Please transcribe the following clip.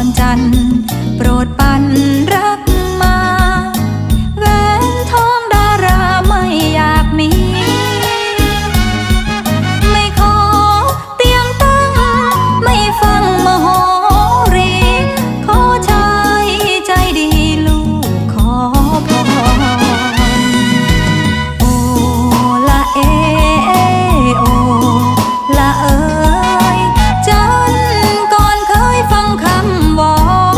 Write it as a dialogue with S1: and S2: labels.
S1: อนจันทร์